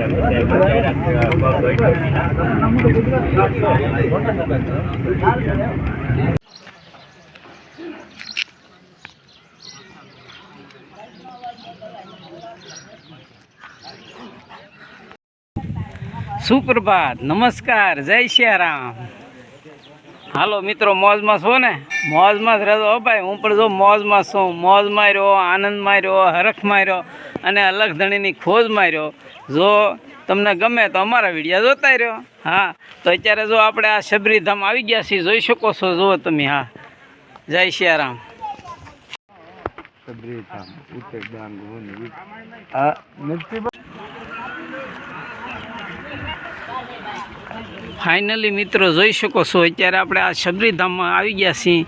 સુપ્રભાત, નમસ્કાર, જય સિયારામ હાલો મિત્રો, મોજમાં છો ને? મોજમાં જ રહેજો. ભાઈ, હું પણ જો મોજમાં છું. મોજ માર્યો આનંદ માર્યો હરખ રહ્યો. અને અલગ ધણીની ખોજમાં રહ્યો જો તમને ગમે તો અમારા વિડીયા જોતા રહ્યો. હા, તો અત્યારે જો આપણે આ શબરીધામ આવી ગયા છીએ, જોઈ શકો છો, જુઓ તમે, હા. જય સિયારામ ફાઇનલી મિત્રો, જોઈ શકો છો, અત્યારે આપણે આ શબરીધામમાં આવી ગયા છીએ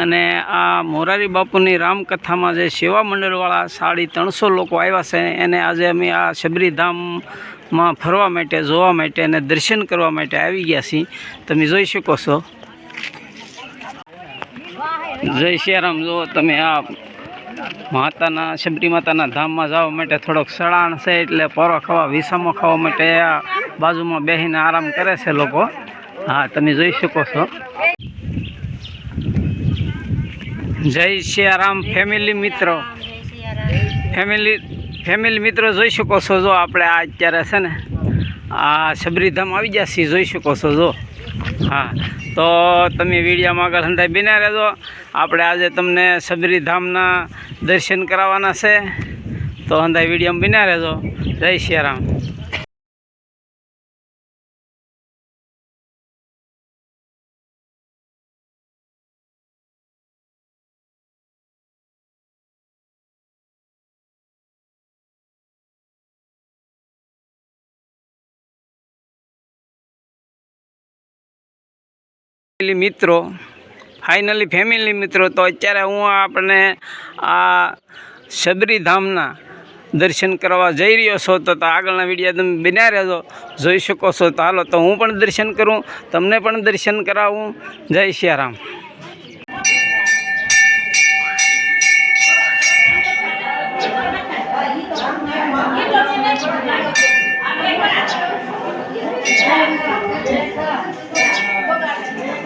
અને આ મોરારી બાપુની રામકથામાં જે સેવા મંડળવાળા સાડી ત્રણસો લોકો આવ્યા છે, એને આજે અમે આ શબરીધામમાં ફરવા માટે, જોવા માટે અને દર્શન કરવા માટે આવી ગયા છીએ. તમે જોઈ શકો છો. જય શ્રીરામ જુઓ, તમે આ માતાના શબરી માતાના ધામમાં જવા માટે થોડોક સળાણ છે એટલે પરો ખાવા, વિસામો ખાવા માટે આ બાજુમાં બેસીને આરામ કરે છે લોકો. હા, તમે જોઈ શકો છો. જય સિયારામ ફેમિલી મિત્રો. ફેમિલી ફેમિલી મિત્રો જોઈ શકો છો જો આપણે આ અત્યારે છે ને, આ શબરીધામ આવી છીએ જોઈ શકો છો જો. હા તો તમે વિડીયોમાં આગળ હંધાઈ બિના રહેજો. આપણે આજે તમને શબરીધામના દર્શન કરાવવાના છે. તો હંધાઈ વિડીયોમાં બિના રહેજો. જય સિયારામ મિત્રો ફાઇનલી ફેમિલી મિત્રો, તો અત્યારે હું આપણે આ શબરીધામના દર્શન કરવા જઈ રહ્યો છો. તો આગળના વીડિયો તમે બિના રહેજો, જોઈ શકો છો. તો હાલો, તો હું પણ દર્શન કરું, તમને પણ દર્શન કરાવું. જય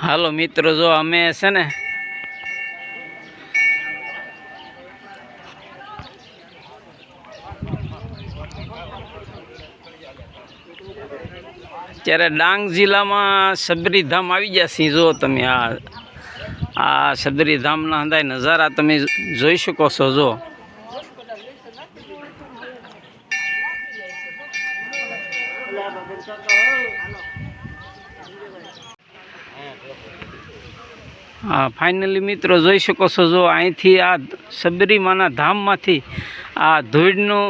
હાલો મિત્રો, જો અમે છે ને ત્યારે ડાંગ જિલ્લામાં સબરીધામ આવી ગયા છીએ. જો તમે આ આ સબરીધામના અંદાય નજારા તમે જોઈ શકો છો જો હા ફાઇનલી મિત્રો જોઈ શકો છો, જો અહીંથી આ સબરીમાના ધામમાંથી આ ધૂળનું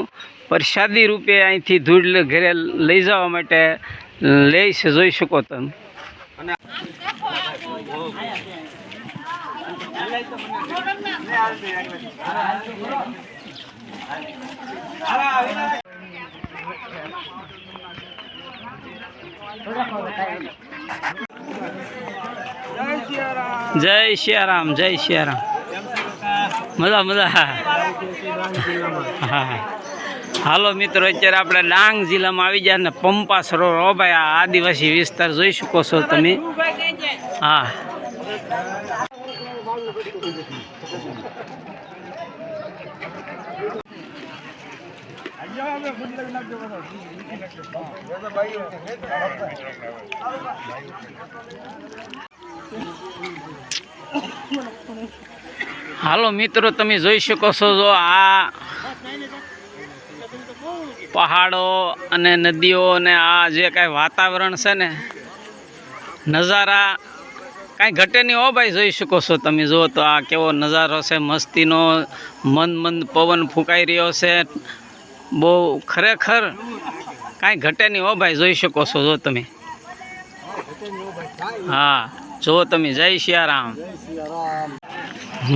પ્રસાદી રૂપે અહીંથી ધૂળ ઘરે લઈ જવા માટે લઈ છે, જોઈ શકો તમે. જય સિયારામ જય સિયારામ મજા મજા. હા હાલો મિત્રો, અત્યારે આપણે ડાંગ જિલ્લામાં આવી જાય ને પંપા સરોવર ભાઈ, આ આદિવાસી વિસ્તાર જોઈ શકો છો તમે. હા. હાલો મિત્રો, તમે જોઈ શકો છો જો આ પહાડો અને નદીઓ અને આ જે કાંઈ વાતાવરણ છે ને, નજારા કાંઈ ઘટે નહીં હો ભાઈ, જોઈ શકો છો તમે. જુઓ તો આ કેવો નજારો છે, મસ્તીનો મંદ મંદ પવન ફૂંકાઈ રહ્યો છે. બહુ ખરેખર કાંઈ ઘટે નહીં હો ભાઈ, જોઈ શકો છો જો તમે. હા. જુઓ તમે જય સિયારામ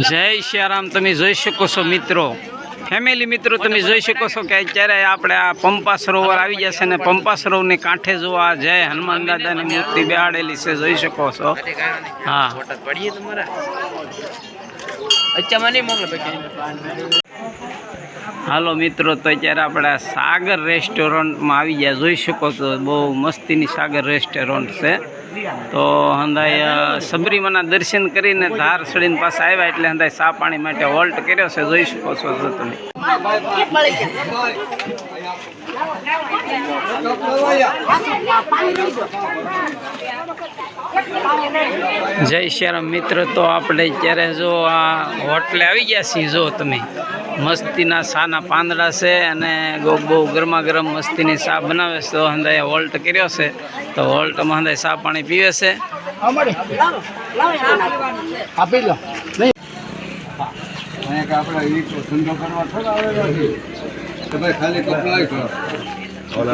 જય સિયારામ તમે જોઈ શકો છો મિત્રો. ફેમિલી મિત્રો, તમે જોઈ શકો છો કે અત્યારે આપણે આ પંપા સરોવર આવી જશે ને પંપા સરોવરની કાંઠે જો આ જય હનુમાન દાદાની મૂર્તિ બેહાડેલી છે, જોઈ શકો છો. હા. હાલો મિત્રો, તો અત્યારે આપણે સાગર રેસ્ટોરન્ટમાં આવી ગયા. જોઈ શકો છો, બહુ મસ્તીની સાગર રેસ્ટોરન્ટ છે. તો હંદાય સબરીમાના દર્શન કરીને ધાર ચડીને પાસે આવ્યા એટલે હંદાય સા પાણી માટે હોલ્ટ કર્યો છે. જોઈ શકો છો તમે. જય શ્યારામ મિત્ર, તો આપણે અત્યારે જો આ હોટલે આવી ગયા છીએ, જો તમે. મસ્તીના સાના પાંદડા છે અને બહુ બહુ ગરમા ગરમ મસ્તીની સા બનાવે છે. તો હંદાએ હોલ્ટ કર્યો છે. તો હોલ્ટમાં હંદાએ સા પાણી પીવે છે. આપી લો આપણે ધંધો કરવા થોડા આવેલા છે તો ભાઈ ખાલી કપડા કરો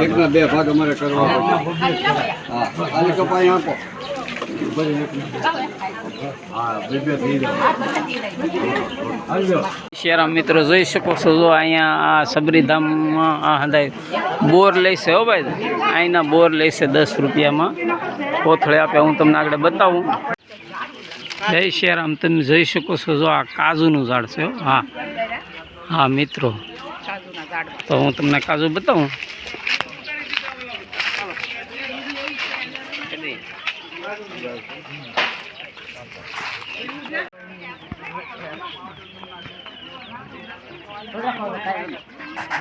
એકના બે ભાગ અમારે કરવા હા ખાલી કપા આપો. શેરા મિત્રો જોઈ શકો છો જો અહીંયા આ સબરીધામમાં આ હદાય બોર લેશે હો ભાઈ. અહીંના બોર લેશે દસ રૂપિયામાં. કોથળે આપે, હું તમને આગળ બતાવું. જય શ્રીરામ તમે જોઈ શકો છો જો આ કાજુનું ઝાડ છે. હા. હા, મિત્રો. તો હું તમને કાજુ બતાવું. Thank you.